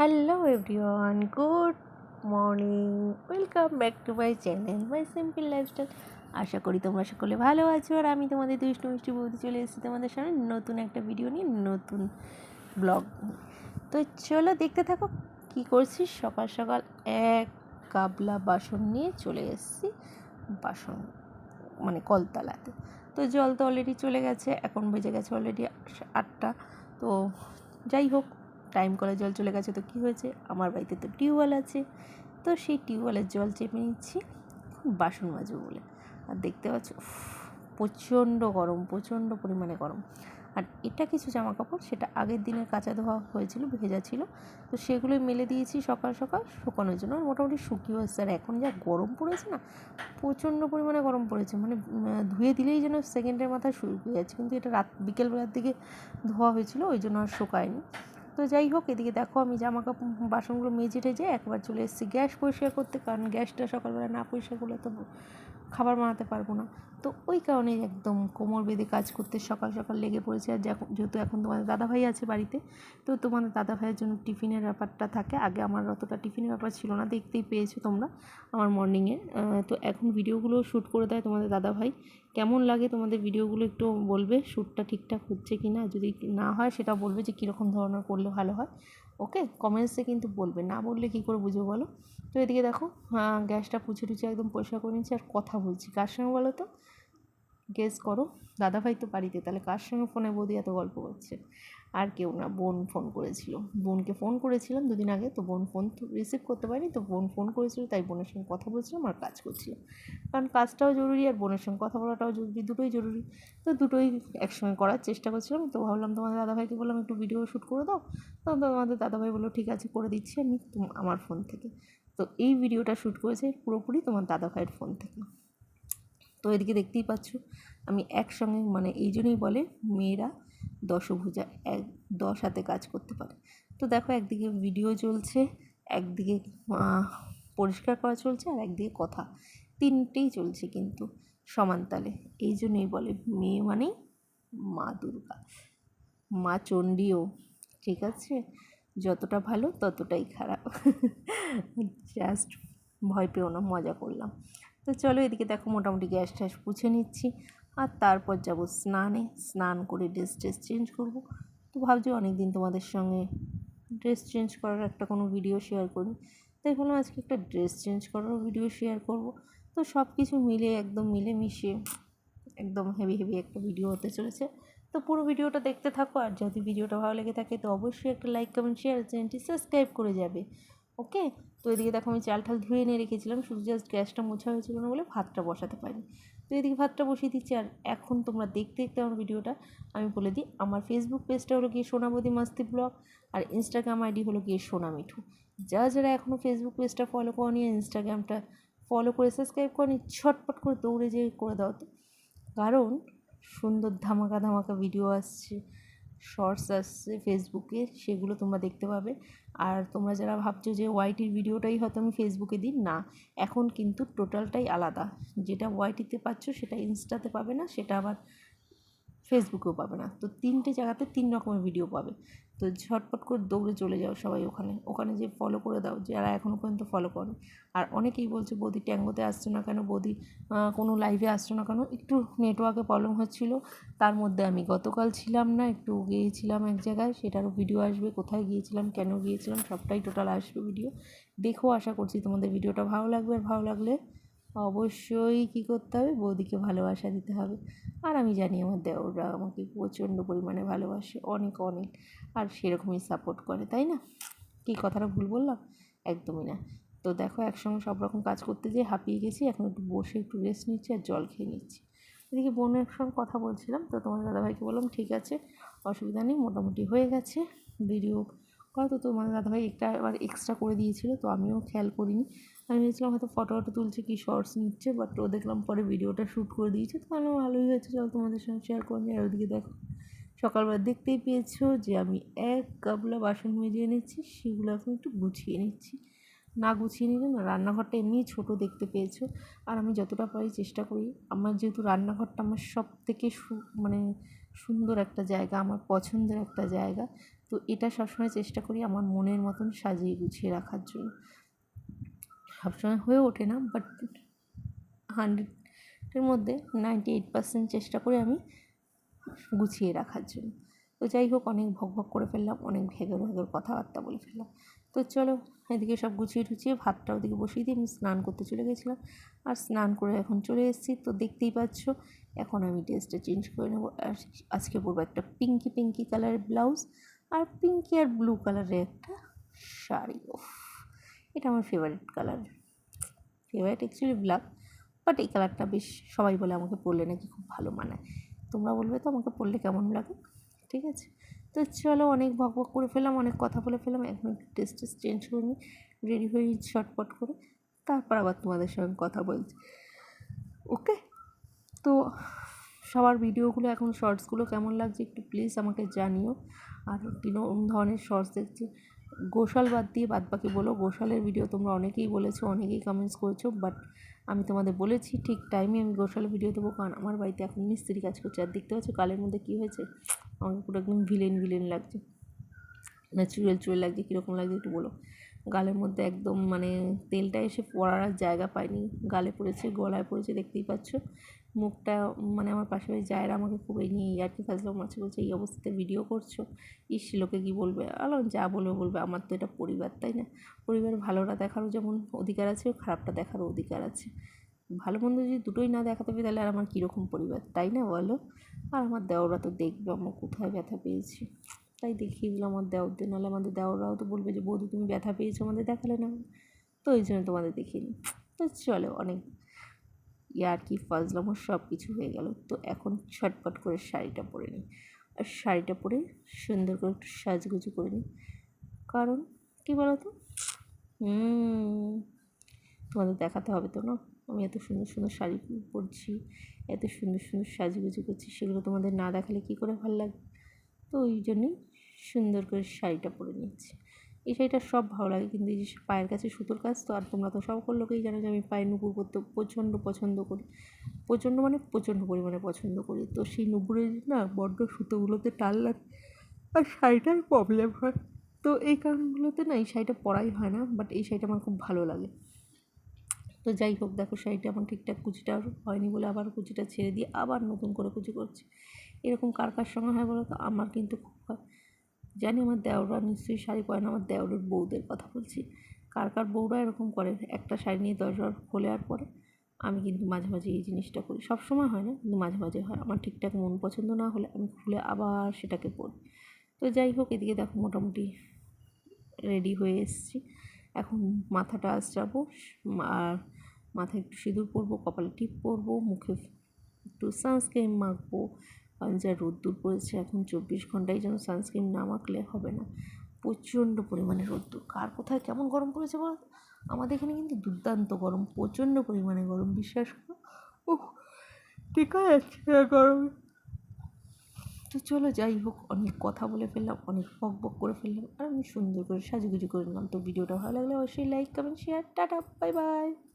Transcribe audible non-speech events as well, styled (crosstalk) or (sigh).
Hello everyone good morning welcome back to my channel my simple lifestyle আশা করি তোমরা সকলে ভালো আছো আর আমি তোমাদের দুষ্টু মিষ্টি বৌদি চলে এসেছি তোমাদের সামনে নতুন একটা ভিডিও নিয়ে, নতুন ব্লগ তো চলো দেখতে থাকো কি করছি। সকাল সকাল এক কাবলা বাসন নিয়ে চলে এসেছি বাসন মানে কলতলাতে। তো জল তো অলরেডি চলে গেছে, এখন বেজে গেছে অলরেডি আটটা। তো যাই হোক টাইম কলে জল চলে গেছে তো কী হয়েছে? আমার বাড়িতে তো টিউবওয়েল আছে। তো সেই টিউবওয়েলের জল চেপে নিচ্ছি বাসন মাজবো বলে। আর দেখতে পাচ্ছ প্রচণ্ড গরম, প্রচণ্ড পরিমাণে গরম। আর এটা কিছু জামা কাপড় সেটা আগের দিনের কাঁচা ধোয়া হয়েছিল, ভেজা ছিল। তো সেগুলোই মেলে দিয়েছি সকাল সকাল, শুকানোর জন্য। মোটামুটি শুকিয়ে এসছে। আর এখন যা গরম পড়েছে না, প্রচণ্ড পরিমাণে গরম পড়েছে। মানে ধুয়ে দিলেই যেন সেকেন্ডের মাথায় শুকিয়ে যাচ্ছে। কিন্তু এটা রাত, বিকেলবেলার দিকে ধোয়া হয়েছিল, ওই জন্য আর শুকায়নি। তো যাই হোক, এদিকে দেখো আমি জামা কাপড় বাসনগুলো মেজে টেজে একবার চলে এসেছি গ্যাস পরিষ্কার করতে, কারণ গ্যাসটা সকালবেলা না পরিষ্কার করলে তো খাবার বানাতে পারব না। তো ওই কারণে একদম কোমর বেঁধে কাজ করতে সকাল সকাল লেগে পড়েছে। আর যেহেতু এখন তোমাদের দাদাভাই আছে বাড়িতে, তো তোমাদের দাদাভাইয়ের জন্য টিফিনের ব্যাপারটা থাকে। আগে আমার অতটা টিফিনের ব্যাপার ছিল না, দেখতেই পেয়েছ তোমরা আমার মর্নিংয়ে তো এখন ভিডিওগুলো শ্যুট করে দেয় তোমাদের দাদাভাই। কেমন লাগে তোমাদের ভিডিওগুলো একটু বলবে? শ্যুটটা ঠিকঠাক হচ্ছে কি না যদি না হয় সেটা বলবে যে কীরকম ধরনের করলে ভালো হয়। ওকে? কমেন্টসে কিন্তু বলবে। না বললে কী করে বুঝব বলো? তো এদিকে দেখো হ্যাঁ, গ্যাসটা পুছে টুছে একদম পরিষ্কার করে নিচ্ছি আর কথা বলছি। কার সঙ্গে বলো তো? গেস করো। দাদাভাই তো বাড়িতে, তাহলে কার সঙ্গে ফোনে বৌদি এত গল্প করছে? আর কেউ না, বোন ফোন করেছিল। বোনকে ফোন করেছিলাম দুদিন আগে, তো বোন ফোন রিসিভ করতে পারিনি, তো বোন ফোন করেছিল, তাই বোনের সঙ্গে কথা বলছিলাম আর কাজ করছিলাম। কারণ কাজটাও জরুরি আর বোনের সঙ্গে কথা বলাটাও জরুরি, দুটোই জরুরি। তো দুটোই একসঙ্গে করার চেষ্টা করছিলাম, তো ভাবলাম তোমাদের দাদাভাইকে বললাম, একটু ভিডিও শ্যুট করে দাও। তো তোমাদের দাদাভাই বলল, ঠিক আছে, করে দিচ্ছি আমি আমার ফোন থেকে। তো এই ভিডিওটা শ্যুট করেছে পুরোপুরি তোমার দাদাভাইয়ের ফোন থেকে। তো এদিকে দেখতেই পাচ্ছ, আমি একসঙ্গে মানে এই জন্যই বলে মেয়েরা দশভুজা এক, দশ হাতে কাজ করতে পারে। তো দেখো একদিকে ভিডিও চলছে, একদিকে পরিষ্কার করা চলছে আর একদিকে কথা। তিনটেই চলছে কিন্তু সমানতালে এই জন্যই বলে মেয়ে মানেই মা দুর্গা। মা চণ্ডীও, ঠিক আছে? যতটা ভালো ততটাই খারাপ। (laughs) জাস্ট ভয় পেও না, মজা করলাম। তো চলো এদিকে দেখো মোটামুটি গ্যাস ট্যাস পুছে নিচ্ছি। আর তারপর যাব স্নানে। স্নান করে ড্রেস ট্রেস চেঞ্জ করব। তো ভাবছি অনেক দিন তোমাদের সঙ্গে ড্রেস চেঞ্জ করার একটা কোনো ভিডিও শেয়ার করি। তাই ভাবলাম আজকে একটা ড্রেস চেঞ্জ করার ভিডিও শেয়ার করব। তো সব কিছু মিলে একদম মিলেমিশে একদম হেভি হেভি একটা ভিডিও হতে চলেছে। তো পুরো ভিডিওটা দেখতে থাকো। আর যদি ভিডিওটা ভালো লেগে থাকে তো অবশ্যই একটা লাইক কমেন্ট শেয়ার চ্যানেলটি সাবস্ক্রাইব করে যাবে। ওকে? তো এদিকে দেখো আমি চাল ঠাল ধুয়ে নিয়ে রেখেছিলাম, শুধু জাস্ট গ্যাসটা মোছা হয়েছিল না বলে ভাতটা বসাতে পারিনি। তো এদিকে ভাতটা বসিয়ে দিচ্ছি আর এখন তোমরা দেখতে দেখতে আমার ভিডিওটা আমি বলে দিই, আমার ফেসবুক পেজটা হলো গিয়ে সোনাবতী মাস্তি ব্লগ আর ইনস্টাগ্রাম আইডি হলো গিয়ে সোনা মিঠু যারা যারা এখনও ফেসবুক পেজটা ফলো করনি ইনস্টাগ্রামটা ফলো করে সাবস্ক্রাইব করনি, ছটপট করে দৌড়ে যেয়ে করে দাও তো। কারণ সুন্দর ধামাকা ধামাকা ভিডিও আসছে। শর্টস আসছে ফেসবুকে সেগুলো তোমরা দেখতে পাবে। আর তোমরা যারা ভাবছ যে ওয়াইটির ভিডিওটাই হয়তো আমি ফেসবুকে দিই, না। এখন কিন্তু টোটালটাই আলাদা। যেটা ওয়াইটিতে পাচ্ছ, সেটা ইনস্টাতে পাবে না, সেটা আবার ফেসবুকেও পাবে না। তো তিনটে জায়গাতে তিন রকমের ভিডিও পাবে। তো ঝটপট করে দৌড়ে চলে যাও সবাই ওখানে। ওখানে যে ফলো করে দাও, যারা এখনও পর্যন্ত ফলো করো আর অনেকেই বলছে, বৌদি, ট্যাঙ্গোতে আসছো না কেন? বৌদি কোনো লাইভে আসছো না কেন? একটু নেটওয়ার্কে প্রবলেম হচ্ছিল। তার মধ্যে আমি গতকাল ছিলাম না, একটু গিয়েছিলাম এক জায়গায়। সেটারও ভিডিও আসবে। কোথায় গিয়েছিলাম, কেন গিয়েছিলাম, সবটাই টোটাল আসবে ভিডিও দেখো, আশা করছি তোমাদের ভিডিওটা ভালো লাগবে। আর ভালো লাগলে অবশ্যই কী করতে হবে? বৌদিকে ভালোবাসা দিতে হবে। আর আমি জানি আমার দেওররা আমাকে প্রচণ্ড পরিমাণে ভালোবাসে, অনেক অনেক। আর সেরকমই সাপোর্ট করে, তাই না? কি কথাটা ভুল বললাম? একদমই না। তো দেখো, একসঙ্গে সব রকম কাজ করতে যেয়ে হাঁপিয়ে গেছি। এখন একটু বসে একটু রেস্ট নিচ্ছি আর জল খেয়ে নিচ্ছি। এদিকে বোনের সঙ্গে কথা বলছিলাম। তো তোমার দাদাভাইকে বললাম, ঠিক আছে, অসুবিধা নেই, মোটামুটি হয়ে গেছে। ভিডিও হয়তো তোমার দাদাভাই একটা আবার এক্সট্রা করে দিয়েছিল, তো আমিও খেয়াল করিনি। আমি ভেবেছিলাম হয়তো ফটো ফটো তুলছে কি শর্টস নিচ্ছে বাট ও দেখলাম পরে ভিডিওটা শ্যুট করে দিয়েছে, তো ভালো ভালোই হয়েছে। চলো তোমাদের সঙ্গে শেয়ার করে নিই আর ওদিকে দেখো, সকালবেলা দেখতেই পেয়েছ যে আমি এক গাবলা বাসন মেজে এনেছি, সেগুলো এখন একটু গুছিয়ে নিচ্ছি। না গুছিয়ে নিলে না, রান্নাঘরটা এমনিই ছোটো দেখতে পেয়েছ, আর আমি যতটা পারি চেষ্টা করি। আমার যেহেতু রান্নাঘরটা আমার সব থেকে মানে সুন্দর একটা জায়গা, আমার পছন্দের একটা জায়গা তো এটা সবসময় চেষ্টা করি আমার মনের মতন সাজিয়ে গুছিয়ে রাখার জন্য। সবসময় হয়ে ওঠে না বাট হান্ড্রেডের মধ্যে নাইনটি এইট পার্সেন্ট চেষ্টা করি আমি গুছিয়ে রাখার জন্য। তো যাই হোক, অনেক ভক ভক করে ফেললাম, অনেক ভেগর ভেগর কথাবার্তা বলে ফেললাম। তো চলো, এদিকে সব গুছিয়ে টুছিয়ে ভাতটা ওদিকে বসিয়ে দিয়ে আমি স্নান করতে চলে গেছিলাম। আর স্নান করে এখন চলে এসেছি। তো দেখতেই পাচ্ছ, এখন আমি ড্রেসটা চেঞ্জ করে নেব। আর আজকে পরবো একটা পিঙ্কি পিঙ্কি কালারের ব্লাউজ আর পিঙ্কি আর ব্লু কালারের একটা শাড়ি ও এটা আমার favourite colour favourite actually black but এই কালারটা বেশ সবাই বলে আমাকে পরলে নাকি খুব ভালো মানায়। তোমরা বলবে তো আমাকে পরলে কেমন লাগে? ঠিক আছে? তো চলো অনেক ভক ভক করে ফেলাম অনেক কথা বলে ফেলাম এখন টেস্ট টেস্ট চেঞ্জ করে নিই রেডি হয়ে নিই ছটপট করে, তারপর আবার তোমাদের সঙ্গে কথা বলছি। ওকে তো সবার ভিডিওগুলো এখন শর্টসগুলো কেমন লাগছে একটু প্লিজ আমাকে জানিও। আর কীরকম ধরনের শর্টস দেখছি। গোশাল বাদ দিয়ে বাদ বাকি বলো। গোশালের ভিডিও তোমরা অনেকেই বলেছ, অনেকেই কমেন্টস করেছ বাট আমি তোমাদের বলেছি ঠিক টাইমে আমি গোশালের ভিডিও দেবো, কারণ আমার বাড়িতে এখন মিস্ত্রি কাজ করছে। আর দেখতে পাচ্ছ কালের মধ্যে কী হয়েছে? আমাকে পুরো একদম ভিলেন ভিলেন লাগছে। না চুড়েল চুড়েল লাগছে, কীরকম লাগছে একটু বলো। গালের মধ্যে একদম মানে তেলটা এসে পড়ার জায়গা পায়নি গালে পড়েছে, গলায় পড়েছে, দেখতেই পাচ্ছ। মুখটা মানে আমার পাশে জায়রা আমাকে খুব এই নিয়ে ইয়ার্কি ফাজলাম মাছে বলছে, এই অবস্থাতে ভিডিও করছ? ইস, লোকে কী বলবে? আলো, যা বলবে বলবে, আমার তো এটা পরিবার, তাই না? পরিবার ভালোটা দেখারও যেমন অধিকার আছে, খারাপটা দেখারও অধিকার আছে। ভালো মন্দ যদি দুটোই না দেখাতে পারি, তাহলে আর আমার কীরকম পরিবার, তাই না বলো? আর আমার দেওরা তো দেখবে, আমার কোথায় ব্যথা পেয়েছি। তাই দেখিয়ে দিলাম আমার দেওরদের, নাহলে আমাদের দেওররাও তো বলবে যে, বৌদি, তুমি ব্যথা পেয়েছ আমাদের দেখালে না? তো ওই জন্য তোমাদের দেখিনি। তো চলো, অনেক ইয়ার কি, ফাজলামো সব কিছু হয়ে গেল। তো এখন ছটপট করে শাড়িটা পরে নিই। আর শাড়িটা পরে সুন্দর করে একটু সাজগুজু করে নিই। কারণ কী বলো তো হুম, তোমাদের দেখাতে হবে তো না? আমি এত সুন্দর সুন্দর শাড়ি পরছি, এত সুন্দর সুন্দর সাজগুজু করছি, সেগুলো তোমাদের না দেখালে কী করে ভালো লাগবে? তো ওই জন্যই সুন্দর করে শাড়িটা পরে নিচ্ছি। এই শাড়িটা সব ভালো লাগে কিন্তু এই যে পায়ের কাছে সুতোর কাজ, তো আর তোমরা তো সকল লোকেই জানো যে আমি পায়ে নুপুর করতে প্রচণ্ড পছন্দ করি। প্রচণ্ড মানে প্রচণ্ড পরিমাণে পছন্দ করি। তো সেই নুপুরের না বড্ড সুতোগুলোতে টাল লাগে আর শাড়িটার প্রবলেম হয়। তো এই কারণগুলোতে না এই শাড়িটা পরাই হয় না বাট এই শাড়িটা আমার খুব ভালো লাগে। তো যাই হোক, দেখো শাড়িটা আমার ঠিকঠাক কুচিটা হয়নি বলে আবার কুচিটা ছেড়ে দিয়ে আবার নতুন করে কুচি করছি। এরকম কার কার সঙ্গে হয় বলো তো? আমার কিন্তু খুব হয়। জানি আমার দেওরা নিশ্চয়ই শাড়ি পরে না, আমার দেওরের বউদের কথা বলছি। কার কার বউরা এরকম করে, একটা শাড়ি নিয়ে দশবার খোলে আর পরে? আমি কিন্তু মাঝে মাঝে এই জিনিসটা করি। সব সময় হয় না, কিন্তু মাঝে মাঝে হয়। আমার ঠিকঠাক মন পছন্দ না হলে আমি খুলে আবার সেটাকে পরি। তো যাই হোক, এদিকে দেখো মোটামুটি রেডি হয়ে এসেছি। এখন মাথাটা আজ যাব আর মাথায় একটু সিঁদুর পরবো, কপালে টিপ পরবো, মুখে একটু সানস্ক্রিন মাখবো কারণ যা রোদ্দুর পড়েছে এখন চব্বিশ ঘন্টায় যেন সানস্ক্রিন না মাখলে হবে না। প্রচণ্ড পরিমাণে রোদ্দুর। কার কোথায় কেমন গরম পড়েছে বল? আমাদের এখানে কিন্তু দুর্দান্ত গরম, প্রচণ্ড পরিমাণে গরম, বিশ্বাস করো। ও টিকা যাচ্ছে গরমে। তো চলো যাই হোক, অনেক কথা বলে ফেললাম, অনেক বক বক করে ফেললাম, আর আমি সুন্দর করে সাজুগুজু করে নিলাম। তো ভিডিওটা ভালো লাগলে অবশ্যই লাইক কমেন্ট শেয়ার টাটা বাই বাই